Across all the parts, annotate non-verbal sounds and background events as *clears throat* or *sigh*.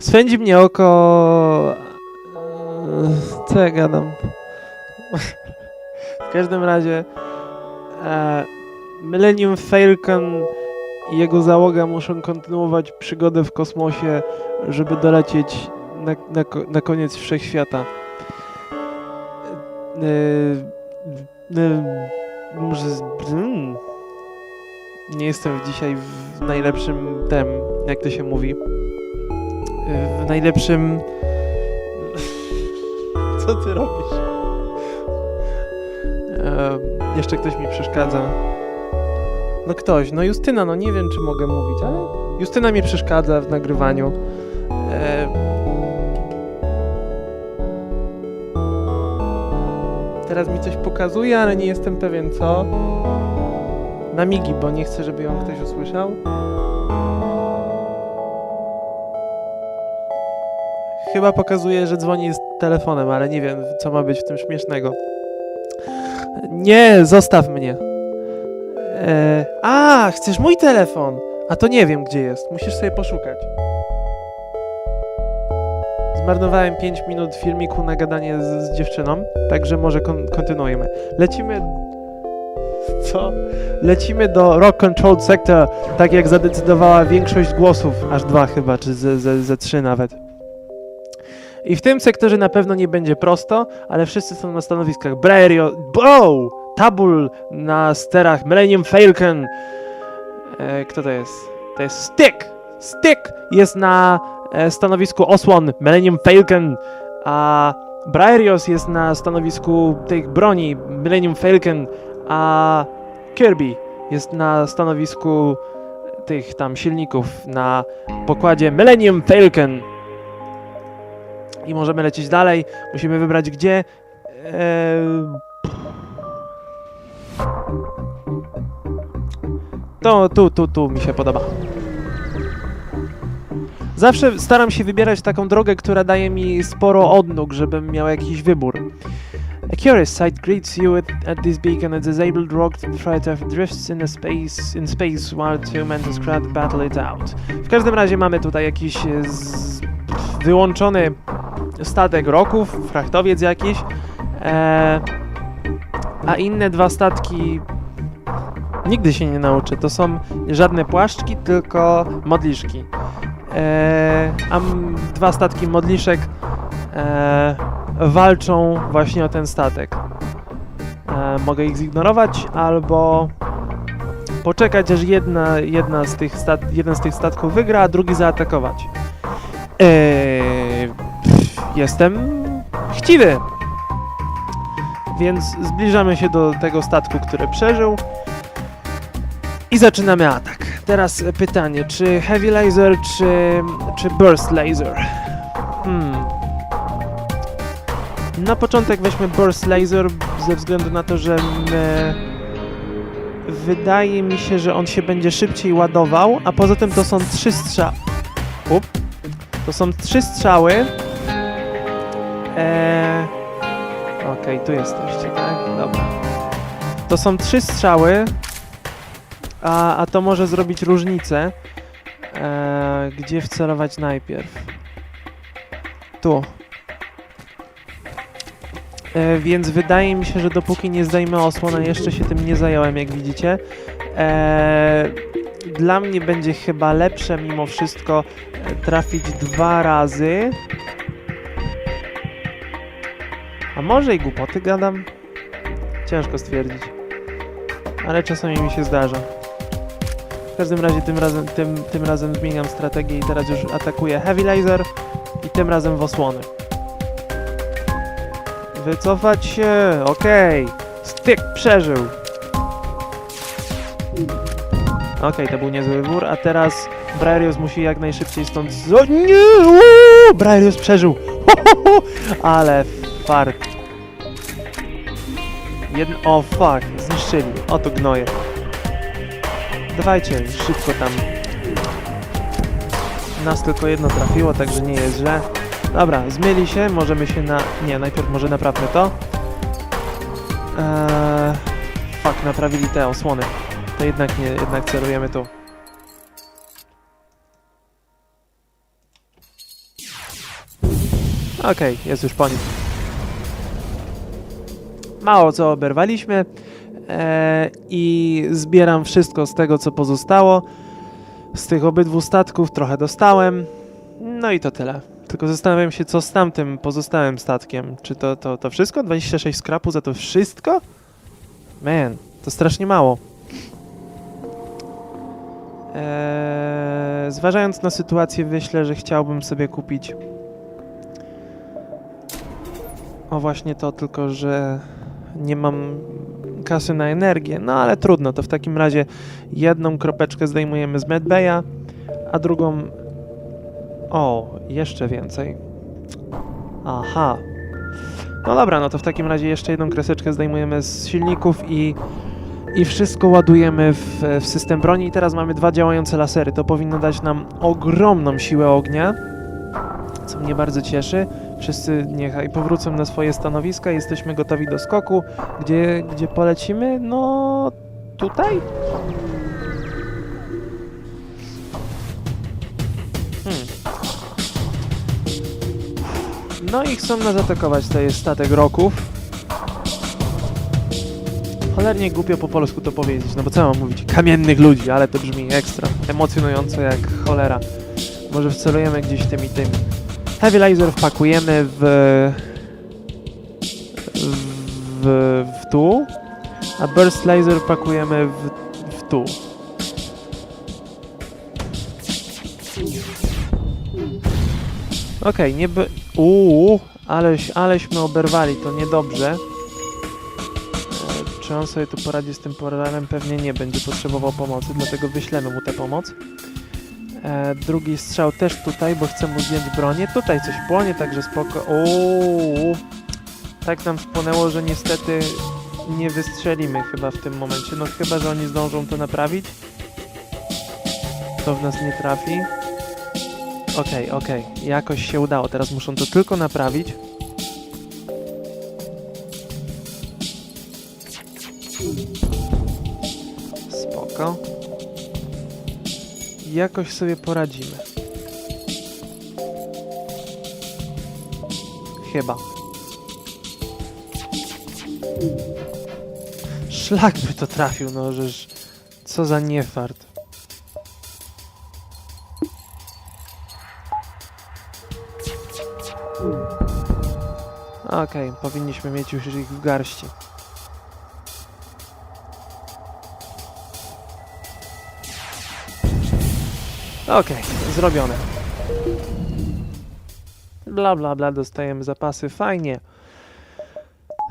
Swędzi *clears throat* mnie oko... e, Co ja gadam? W każdym razie e, Millennium Falcon i jego załoga muszą kontynuować przygodę w kosmosie, żeby dolecieć na, na, na koniec wszechświata. E, e, może... z- mm. Nie jestem dzisiaj w najlepszym tem, jak to się mówi. W najlepszym... *laughs* Co ty robisz? E, jeszcze ktoś mi przeszkadza. No ktoś, no Justyna, no nie wiem czy mogę mówić, ale Justyna mi przeszkadza w nagrywaniu. E, teraz mi coś pokazuje, ale nie jestem pewien co. Na migi, bo nie chcę, żeby ją ktoś usłyszał. Chyba pokazuje, że dzwoni z telefonem, ale nie wiem, co ma być w tym śmiesznego. Nie, zostaw mnie. E, a, chcesz mój telefon? A to nie wiem, gdzie jest. Musisz sobie poszukać. Zmarnowałem 5 minut filmiku na gadanie z, z dziewczyną, także może kon kontynuujemy. Lecimy... *laughs* Co? Lecimy do Rock Controlled Sector, tak jak zadecydowała większość głosów, aż dwa chyba, czy ze, ze, ze trzy nawet. I w tym sektorze na pewno nie będzie prosto, ale wszyscy są na stanowiskach. Brerio, Bow, Tabul na sterach, Millennium Falcon. E, kto to jest? To jest Stick! Stick jest na e, stanowisku osłon, Millennium Falcon, a Braerios jest na stanowisku tych broni, Millennium Falcon, a Kirby jest na stanowisku tych tam silników na pokładzie Millennium Falcon. I możemy lecieć dalej. Musimy wybrać gdzie. Eee... To tu, tu, tu mi się podoba. Zawsze staram się wybierać taką drogę, która daje mi sporo odnóg, żebym miał jakiś wybór. A curious sight greets you at, at this beacon. A disabled rock fighter drifts in a space in space while two describe battle it out. W każdym razie mamy tutaj jakiś e, z, wyłączony statek roków, frachtowiec jakiś, e, a inne dwa statki nigdy się nie nauczę. To są żadne płaszczki, tylko modliszki. E, a dwa statki modliszek e, walczą właśnie o ten statek. E, mogę ich zignorować albo poczekać, aż jedna, jedna z tych stat- jeden z tych statków wygra, a drugi zaatakować. Eee, pff, jestem chciwy. Więc zbliżamy się do tego statku, który przeżył. I zaczynamy atak. Teraz e, pytanie, czy Heavy Laser, czy, czy Burst Laser? Na początek weźmy Burst Laser, ze względu na to, że my, wydaje mi się, że on się będzie szybciej ładował, a poza tym to są trzy strzały. To są trzy strzały. Eee... Okej, tu jesteście, tak? Dobra. To są trzy strzały, a, a to może zrobić różnicę. Eee, gdzie wcelować najpierw? Tu. E, więc wydaje mi się, że dopóki nie zdejmę osłona, jeszcze się tym nie zająłem, jak widzicie. E, dla mnie będzie chyba lepsze mimo wszystko e, trafić dwa razy. A może i głupoty gadam? Ciężko stwierdzić. Ale czasami mi się zdarza. W każdym razie tym razem, tym, tym razem zmieniam strategię i teraz już atakuję Heavy Laser i tym razem w osłony. Wycofać się, okej. Styk przeżył. Okej, to był niezły wybór, a teraz Brarius musi jak najszybciej stąd nie! Uuu, przeżył! Ho, ho, ho! Ale fart. Jedno... O, fuck, zniszczyli. Oto gnoje. Dawajcie, szybko tam. Nas tylko jedno trafiło, także nie jest źle. Dobra, zmyli się, możemy się na... Nie, najpierw może naprawmy to. Eee, fuck, naprawili te osłony. To jednak nie, jednak celujemy tu. Okej, okay, jest już po nim. Mało co oberwaliśmy eee, i zbieram wszystko z tego, co pozostało. Z tych obydwu statków trochę dostałem. No i to tyle. Tylko zastanawiam się, co z tamtym pozostałym statkiem. Czy to, to, to wszystko? 26 skrapu za to wszystko? Man, to strasznie mało. Eee, zważając na sytuację, myślę, że chciałbym sobie kupić. O właśnie to, tylko że nie mam kasy na energię. No ale trudno, to w takim razie jedną kropeczkę zdejmujemy z medbaya, a drugą. O, jeszcze więcej. Aha. No dobra, no to w takim razie jeszcze jedną kreseczkę zdejmujemy z silników i, i wszystko ładujemy w, w system broni. I teraz mamy dwa działające lasery. To powinno dać nam ogromną siłę ognia, co mnie bardzo cieszy. Wszyscy niechaj powrócą na swoje stanowiska. Jesteśmy gotowi do skoku. Gdzie, gdzie polecimy? No tutaj? No i chcą nas atakować, to jest statek roków. Cholernie głupio po polsku to powiedzieć, no bo co mam mówić? Kamiennych ludzi, ale to brzmi ekstra, emocjonująco jak cholera. Może wcelujemy gdzieś tymi tymi. Heavy laser wpakujemy w... w, w tu, a burst laser wpakujemy w, w tu. Okej, nie by... Uuu, aleś, aleśmy oberwali, to niedobrze. E, Czy on sobie tu poradzi z tym poralem? Pewnie nie, będzie potrzebował pomocy, dlatego wyślemy mu tę pomoc. E, drugi strzał też tutaj, bo chcę mu zdjąć bronię. Tutaj coś płonie, także spoko. Uuu, tak nam spłonęło, że niestety nie wystrzelimy chyba w tym momencie. No chyba, że oni zdążą to naprawić. To w nas nie trafi. Okej, okej. Jakoś się udało. Teraz muszą to tylko naprawić. Spoko. Jakoś sobie poradzimy. Chyba. Szlak by to trafił, no żeż... Co za niefart. Okej, powinniśmy mieć już ich w garści. Okej, zrobione. Bla bla bla, dostajemy zapasy, fajnie.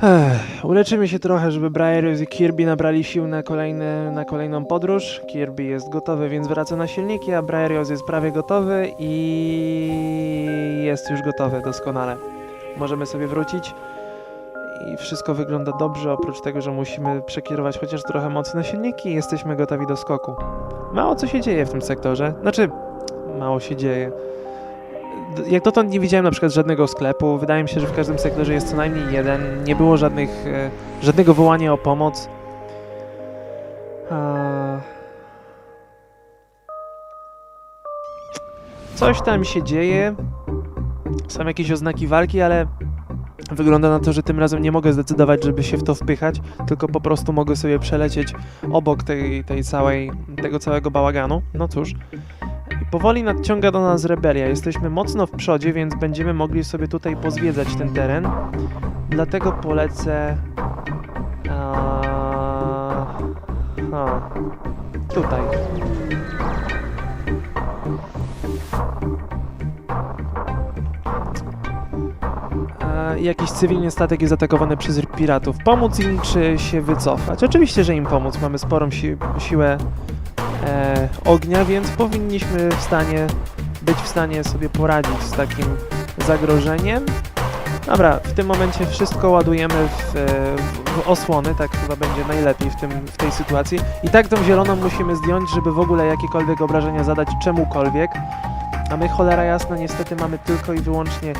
Ech, uleczymy się trochę, żeby Briarius i Kirby nabrali sił na, kolejny, na kolejną podróż. Kirby jest gotowy, więc wraca na silniki, a Briarius jest prawie gotowy i jest już gotowy doskonale. Możemy sobie wrócić i wszystko wygląda dobrze, oprócz tego, że musimy przekierować chociaż trochę mocy silniki i jesteśmy gotowi do skoku. Mało co się dzieje w tym sektorze, znaczy mało się dzieje. Jak dotąd nie widziałem na przykład żadnego sklepu, wydaje mi się, że w każdym sektorze jest co najmniej jeden, nie było żadnych, e, żadnego wołania o pomoc. Coś tam się dzieje, są jakieś oznaki walki, ale wygląda na to, że tym razem nie mogę zdecydować, żeby się w to wpychać, tylko po prostu mogę sobie przelecieć obok tej, tej całej, tego całego bałaganu. No cóż. Powoli nadciąga do nas rebelia. Jesteśmy mocno w przodzie, więc będziemy mogli sobie tutaj pozwiedzać ten teren. Dlatego polecę... A... A, tutaj. Jakiś cywilny statek jest atakowany przez piratów. Pomóc im czy się wycofać? Oczywiście, że im pomóc. Mamy sporą si siłę e, ognia, więc powinniśmy w stanie być w stanie sobie poradzić z takim zagrożeniem. Dobra, w tym momencie wszystko ładujemy w, e, w, osłony, tak chyba będzie najlepiej w, tym, w tej sytuacji. I tak tą zieloną musimy zdjąć, żeby w ogóle jakiekolwiek obrażenia zadać czemukolwiek. A my cholera jasna niestety mamy tylko i wyłącznie.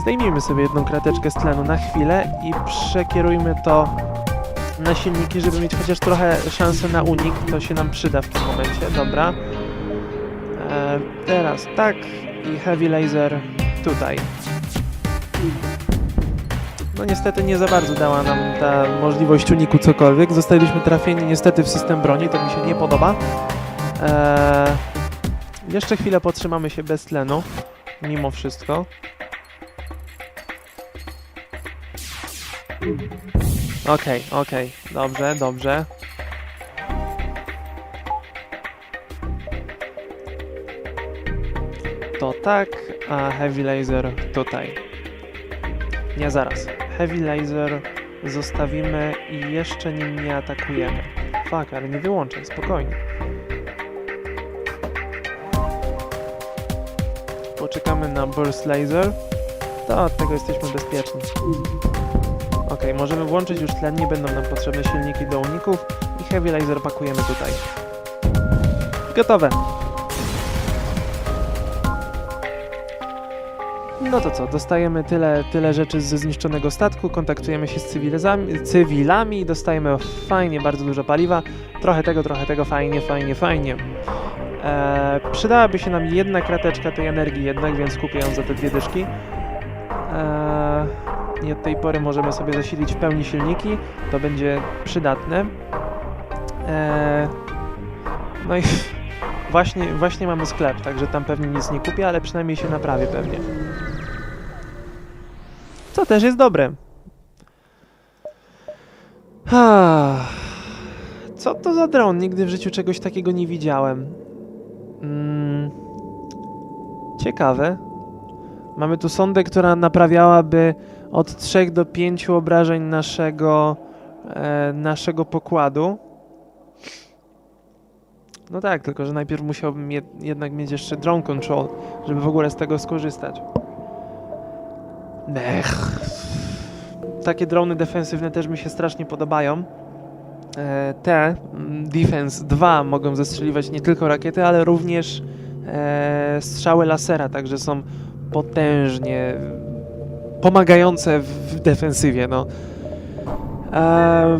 Zdejmijmy sobie jedną krateczkę z tlenu na chwilę i przekierujmy to na silniki, żeby mieć chociaż trochę szansę na unik. To się nam przyda w tym momencie, dobra. Teraz tak i Heavy Laser tutaj. No niestety nie za bardzo dała nam ta możliwość uniku cokolwiek. Zostaliśmy trafieni niestety w system broni, to mi się nie podoba. Jeszcze chwilę potrzymamy się bez tlenu, mimo wszystko. Okej, okej, dobrze, dobrze. To tak, a Heavy Laser tutaj. Nie zaraz. Heavy Laser zostawimy i jeszcze nim nie atakujemy. Fuck, ale nie wyłączaj, spokojnie. Poczekamy na Burst Laser. To od tego jesteśmy bezpieczni. Ok, możemy włączyć już tlen, nie będą nam potrzebne silniki do uników i Heavy Laser pakujemy tutaj. Gotowe. No to co, dostajemy tyle, tyle rzeczy ze zniszczonego statku, kontaktujemy się z cywilami, dostajemy fajnie bardzo dużo paliwa, trochę tego, trochę tego, fajnie, fajnie, fajnie. Eee, przydałaby się nam jedna krateczka tej energii jednak, więc kupię ją za te dwie dyszki. I od tej pory możemy sobie zasilić w pełni silniki, to będzie przydatne. Eee, no i *laughs* właśnie, właśnie mamy sklep, także tam pewnie nic nie kupię, ale przynajmniej się naprawię pewnie. Co też jest dobre. Co to za dron? Nigdy w życiu czegoś takiego nie widziałem. Mm, ciekawe. Mamy tu sondę, która naprawiałaby od 3 do 5 obrażeń naszego, e, naszego pokładu. No tak, tylko że najpierw musiałbym jed jednak mieć jeszcze drone control, żeby w ogóle z tego skorzystać. Ech. Takie drony defensywne też mi się strasznie podobają. E, te mm, Defense 2 mogą zestrzeliwać nie tylko rakiety, ale również e, strzały lasera, także są potężnie pomagające w, defensywie. No. E,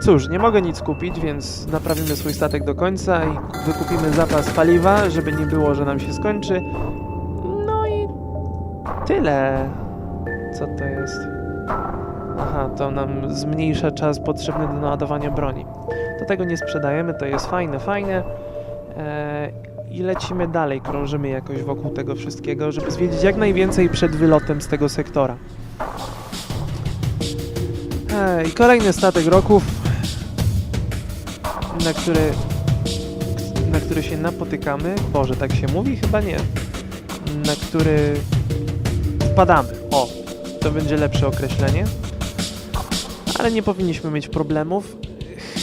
cóż, nie mogę nic kupić, więc naprawimy swój statek do końca i wykupimy zapas paliwa, żeby nie było, że nam się skończy. No i tyle. Co to jest? Aha, to nam zmniejsza czas potrzebny do naładowania broni. To tego nie sprzedajemy, to jest fajne, fajne. Eee, I lecimy dalej, krążymy jakoś wokół tego wszystkiego, żeby zwiedzić jak najwięcej przed wylotem z tego sektora. Eee, I kolejny statek roków, na który, na który się napotykamy. Boże, tak się mówi? Chyba nie. Na który wpadamy. O, to będzie lepsze określenie. Ale nie powinniśmy mieć problemów.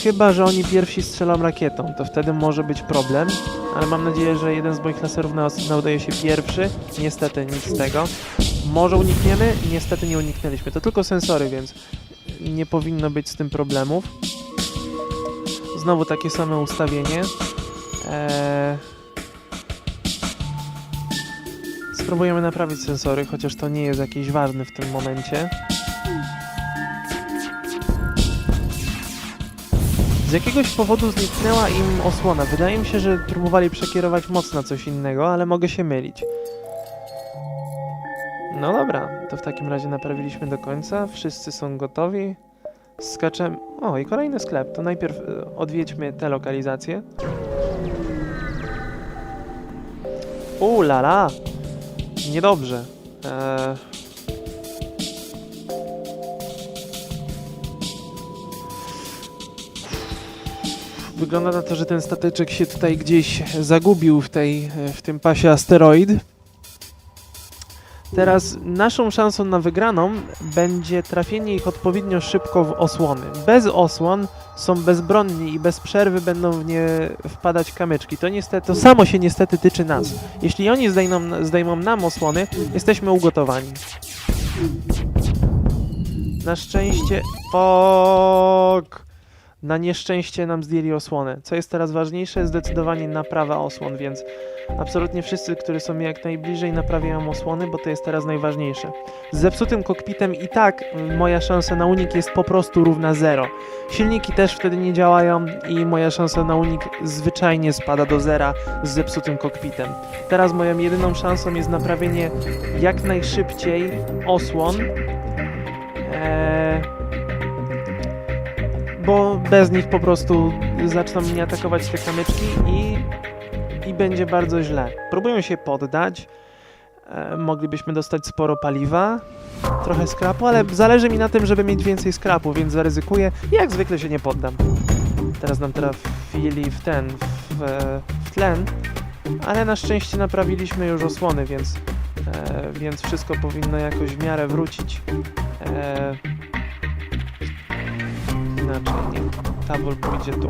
Chyba, że oni pierwsi strzelą rakietą, to wtedy może być problem. Ale mam nadzieję, że jeden z moich laserów nas- nadaje się pierwszy. Niestety nic z tego. Może unikniemy? Niestety nie uniknęliśmy. To tylko sensory, więc nie powinno być z tym problemów. Znowu takie same ustawienie. Eee... Spróbujemy naprawić sensory, chociaż to nie jest jakieś ważne w tym momencie. Z jakiegoś powodu zniknęła im osłona. Wydaje mi się, że próbowali przekierować moc na coś innego, ale mogę się mylić. No dobra, to w takim razie naprawiliśmy do końca. Wszyscy są gotowi. Skaczemy. O, i kolejny sklep. To najpierw e, odwiedźmy tę lokalizację. U la la! Niedobrze. Eee... Wygląda na to, że ten stateczek się tutaj gdzieś zagubił w, tej, w tym pasie asteroid. Teraz naszą szansą na wygraną będzie trafienie ich odpowiednio szybko w osłony. Bez osłon są bezbronni i bez przerwy będą w nie wpadać kamyczki. To niestety, to samo się niestety tyczy nas. Jeśli oni zdejmą, zdejmą nam osłony, jesteśmy ugotowani. Na szczęście... Fok! Na nieszczęście nam zdjęli osłonę. Co jest teraz ważniejsze, zdecydowanie naprawa osłon, więc absolutnie wszyscy, którzy są mi jak najbliżej, naprawiają osłony, bo to jest teraz najważniejsze. Z zepsutym kokpitem i tak moja szansa na unik jest po prostu równa zero. Silniki też wtedy nie działają i moja szansa na unik zwyczajnie spada do zera z zepsutym kokpitem. Teraz moją jedyną szansą jest naprawienie jak najszybciej osłon. Eee, bo bez nich po prostu zaczną mnie atakować te kamyczki i, i będzie bardzo źle. Próbują się poddać. E, moglibyśmy dostać sporo paliwa, trochę skrapu, ale zależy mi na tym, żeby mieć więcej skrapu, więc zaryzykuję jak zwykle się nie poddam. Teraz nam trafili w ten, w, w tlen, ale na szczęście naprawiliśmy już osłony, więc, e, więc wszystko powinno jakoś w miarę wrócić. E, inaczej, tabor pójdzie tu.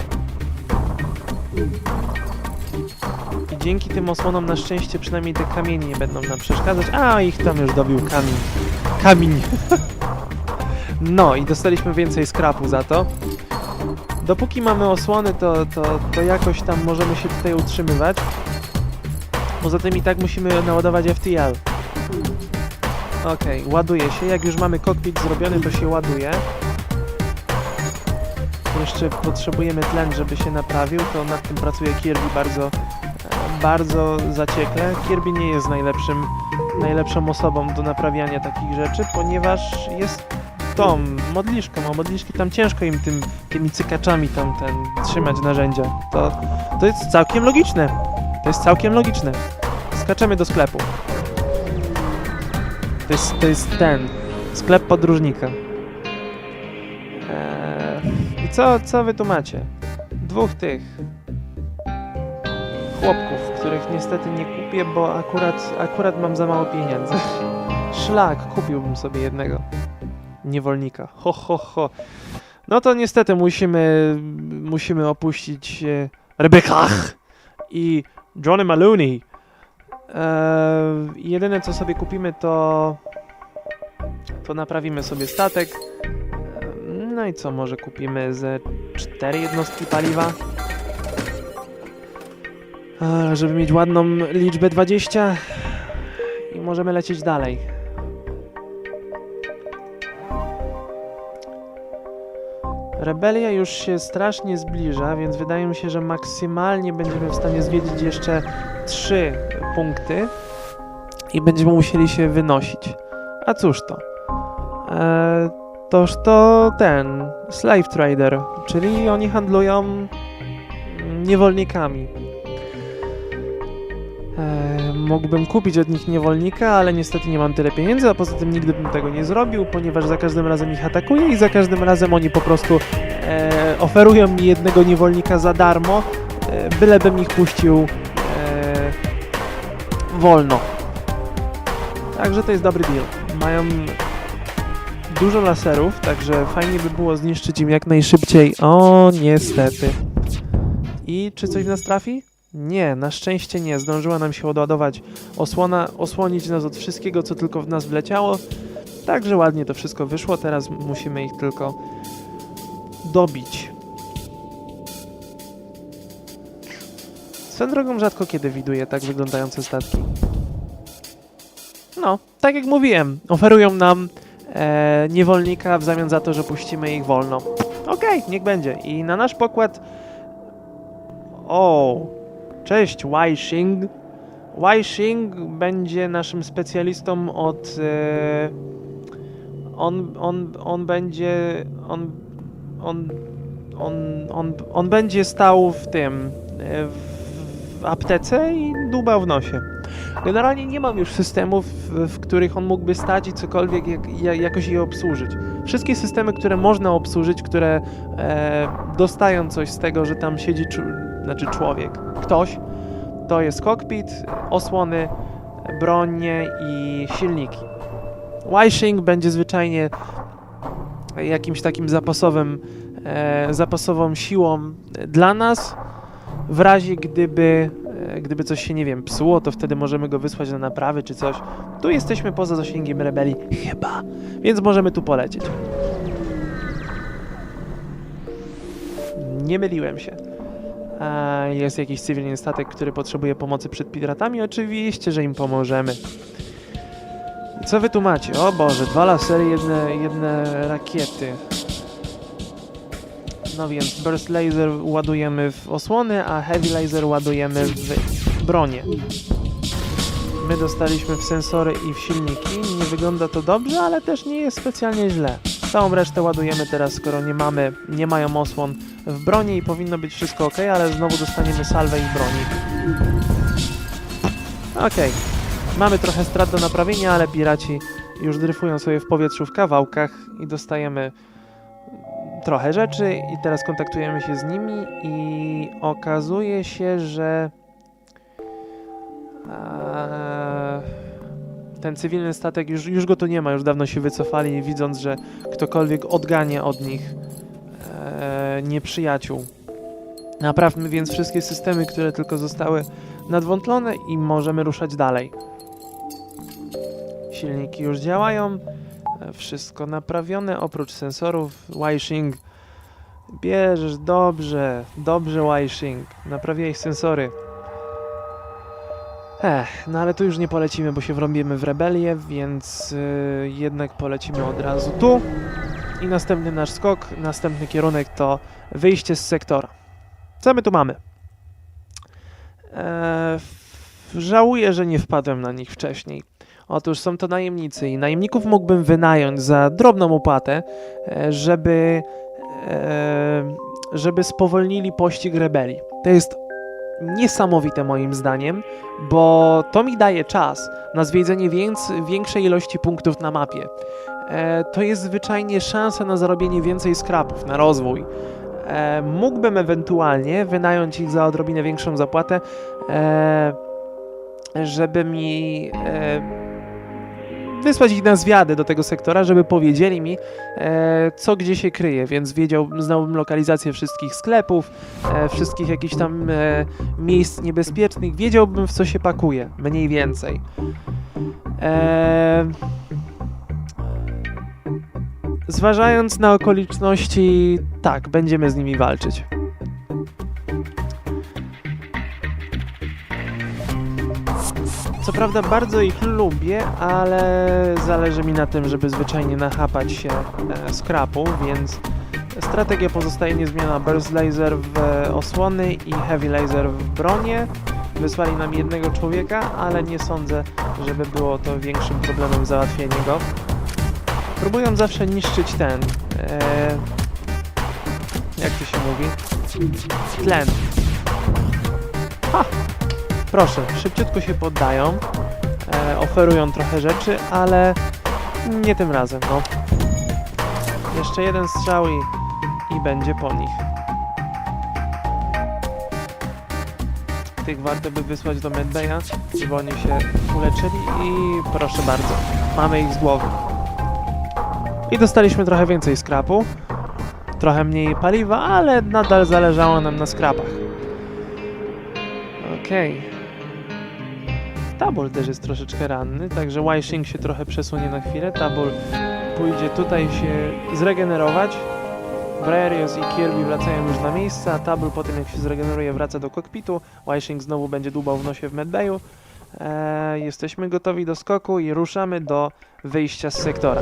I dzięki tym osłonom na szczęście przynajmniej te kamienie nie będą nam przeszkadzać. A, ich tam już dobił kamień. Kamień. *laughs* No i dostaliśmy więcej skrapu za to. Dopóki mamy osłony, to, to, to jakoś tam możemy się tutaj utrzymywać. Poza tym i tak musimy naładować FTL. Okej, ładuje się. Jak już mamy kokpit zrobiony, to się ładuje. Jeszcze potrzebujemy tlen, żeby się naprawił, to nad tym pracuje Kirby bardzo, e, bardzo zaciekle. Kirby nie jest najlepszym, najlepszą osobą do naprawiania takich rzeczy, ponieważ jest tą modliszką, a modliszki tam ciężko im tym, tymi cykaczami tam ten, trzymać narzędzia. To, to jest całkiem logiczne. To jest całkiem logiczne. Skaczemy do sklepu. To jest, to jest ten, sklep podróżnika. Co, co wy tu macie? Dwóch tych chłopków, których niestety nie kupię, bo akurat, akurat mam za mało pieniędzy. Szlak, kupiłbym sobie jednego niewolnika. Ho, ho, ho. No to niestety musimy, musimy opuścić e, Rebecca i Johnny Maloney. Eee, jedyne co sobie kupimy to to naprawimy sobie statek. I co, może kupimy ze cztery jednostki paliwa? Eee, żeby mieć ładną liczbę 20 i możemy lecieć dalej. Rebelia już się strasznie zbliża, więc wydaje mi się, że maksymalnie będziemy w stanie zwiedzić jeszcze trzy punkty i będziemy musieli się wynosić. A cóż to? Eee, toż to ten slave trader, czyli oni handlują niewolnikami. Eee, mógłbym kupić od nich niewolnika, ale niestety nie mam tyle pieniędzy, a poza tym nigdy bym tego nie zrobił, ponieważ za każdym razem ich atakuję i za każdym razem oni po prostu e, oferują mi jednego niewolnika za darmo, e, bylebym ich puścił e, wolno. Także to jest dobry deal. Mają dużo laserów, także fajnie by było zniszczyć im jak najszybciej. O, niestety. I czy coś w nas trafi? Nie, na szczęście nie. Zdążyła nam się odładować osłona, osłonić nas od wszystkiego, co tylko w nas wleciało. Także ładnie to wszystko wyszło. Teraz musimy ich tylko dobić. Swoją drogą rzadko kiedy widuję tak wyglądające statki. No, tak jak mówiłem, oferują nam e, niewolnika w zamian za to, że puścimy ich wolno. Okej, niech będzie. I na nasz pokład... O, cześć Wai-Shing. Wai-Shing będzie naszym specjalistą od... E, on, on, on będzie... On, on, on, on, on będzie stał w tym... e, W, w aptece i dłubał w nosie. Generalnie nie mam już systemów, w, których on mógłby stać i cokolwiek jak, ja- jakoś je obsłużyć. Wszystkie systemy, które można obsłużyć, które e, dostają coś z tego, że tam siedzi znaczy człowiek, ktoś, to jest kokpit, osłony, bronie i silniki. Wishing będzie zwyczajnie jakimś takim zapasowym, e, zapasową siłą dla nas, w razie gdyby, gdyby coś się, nie wiem, psuło, to wtedy możemy go wysłać na naprawy czy coś. Tu jesteśmy poza zasięgiem rebelii, chyba, więc możemy tu polecieć. Nie myliłem się. E, jest jakiś cywilny statek, który potrzebuje pomocy przed piratami? Oczywiście, że im pomożemy. Co wy tu macie? O Boże, dwa lasery, jedne, jedne rakiety. No więc Burst Laser ładujemy w osłony, a Heavy Laser ładujemy w bronię. My dostaliśmy w sensory i w silniki. Nie wygląda to dobrze, ale też nie jest specjalnie źle. Całą resztę ładujemy teraz, skoro nie mamy, nie mają osłon w broni i powinno być wszystko ok, ale znowu dostaniemy salwę i broni. Okej. Mamy trochę strat do naprawienia, ale piraci już dryfują sobie w powietrzu w kawałkach i dostajemy trochę rzeczy i teraz kontaktujemy się z nimi i okazuje się, że eee, ten cywilny statek już, już go tu nie ma, już dawno się wycofali, widząc, że ktokolwiek odgania od nich eee, nieprzyjaciół. Naprawmy więc wszystkie systemy, które tylko zostały nadwątlone i możemy ruszać dalej. Silniki już działają, e, wszystko naprawione oprócz sensorów. Wishing, bierzesz dobrze, dobrze Wishing, naprawiaj sensory. Ech, no ale tu już nie polecimy, bo się wrąbimy w rebelię, więc y, jednak polecimy od razu tu. I następny nasz skok, następny kierunek to wyjście z sektora. Co my tu mamy? Eee, żałuję, że nie wpadłem na nich wcześniej. Otóż są to najemnicy i najemników mógłbym wynająć za drobną opłatę, e, żeby, e, żeby spowolnili pościg rebelii. To jest niesamowite moim zdaniem, bo to mi daje czas na zwiedzenie większej ilości punktów na mapie. E, to jest zwyczajnie szansa na zarobienie więcej skrapów, na rozwój. Mógłbym ewentualnie wynająć ich za odrobinę większą zapłatę, żeby mi wysłać ich na zwiady do tego sektora, żeby powiedzieli mi, e, co gdzie się kryje, więc wiedział, znałbym lokalizację wszystkich sklepów, e, wszystkich jakichś tam e, miejsc niebezpiecznych, wiedziałbym w co się pakuje, mniej więcej. E, zważając na okoliczności, tak, będziemy z nimi walczyć. Co prawda bardzo ich lubię, ale zależy mi na tym, żeby zwyczajnie nachapać się e, skrapu, więc strategia pozostaje niezmieniona. Burst Laser w e, osłony i Heavy Laser w bronię. Wysłali nam jednego człowieka, ale nie sądzę, żeby było to większym problemem załatwienie go. Próbują zawsze niszczyć ten... E, jak to się mówi? Tlen. Ha! Proszę, szybciutko się poddają, e, oferują trochę rzeczy, ale nie tym razem, no. Jeszcze jeden strzał i, i będzie po nich. Tych warto by wysłać do Medbeja, żeby oni się uleczyli i proszę bardzo, mamy ich z głowy. I dostaliśmy trochę więcej skrapu, trochę mniej paliwa, ale nadal zależało nam na skrapach. Okej. Tabul też jest troszeczkę ranny, także Wishing się trochę przesunie na chwilę. Tabul pójdzie tutaj się zregenerować. Briarius i Kirby wracają już na miejsce, a Tabul po tym jak się zregeneruje wraca do kokpitu. Wishing znowu będzie dłubał w nosie w medbayu. Eee, jesteśmy gotowi do skoku i ruszamy do wyjścia z sektora.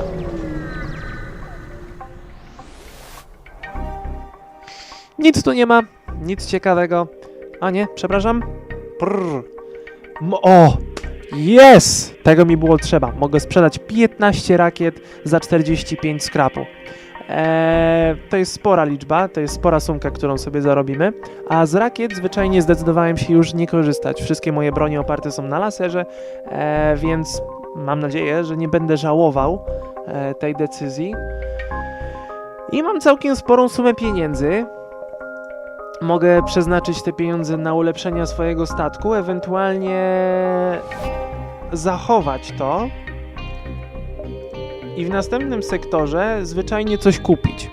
Nic tu nie ma, nic ciekawego. A nie, przepraszam. Prrr. O! Yes! Tego mi było trzeba. Mogę sprzedać 15 rakiet za 45 skrapu. Eee, to jest spora liczba, to jest spora sumka, którą sobie zarobimy. A z rakiet zwyczajnie zdecydowałem się już nie korzystać. Wszystkie moje bronie oparte są na laserze, eee, więc mam nadzieję, że nie będę żałował e, tej decyzji. I mam całkiem sporą sumę pieniędzy, mogę przeznaczyć te pieniądze na ulepszenia swojego statku, ewentualnie zachować to i w następnym sektorze zwyczajnie coś kupić.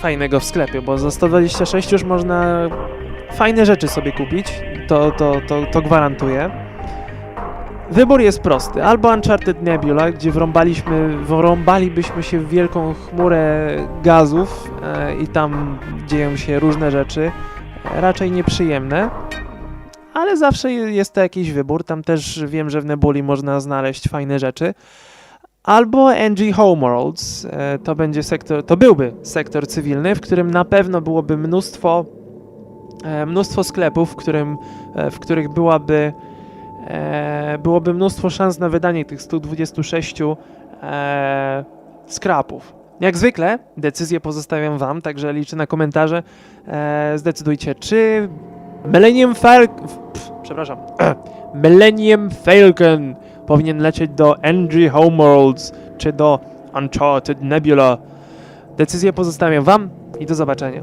Fajnego w sklepie, bo za 126 już można fajne rzeczy sobie kupić, to, to, to, to gwarantuję. Wybór jest prosty. Albo Uncharted Nebula, gdzie wrąbaliśmy, wrąbalibyśmy się w wielką chmurę gazów e, i tam dzieją się różne rzeczy, e, raczej nieprzyjemne. Ale zawsze je- jest to jakiś wybór. Tam też wiem, że w Nebuli można znaleźć fajne rzeczy. Albo NG Homeworlds. E, to będzie sektor, to byłby sektor cywilny, w którym na pewno byłoby mnóstwo, e, mnóstwo sklepów, w, którym, e, w których byłaby byłoby mnóstwo szans na wydanie tych 126 e, skrapów. Jak zwykle decyzję pozostawiam Wam, także liczę na komentarze. E, zdecydujcie, czy Millennium Falcon. Przepraszam. *clears throat* Millennium Falcon powinien lecieć do NG Homeworlds czy do Uncharted Nebula. Decyzję pozostawiam Wam i do zobaczenia.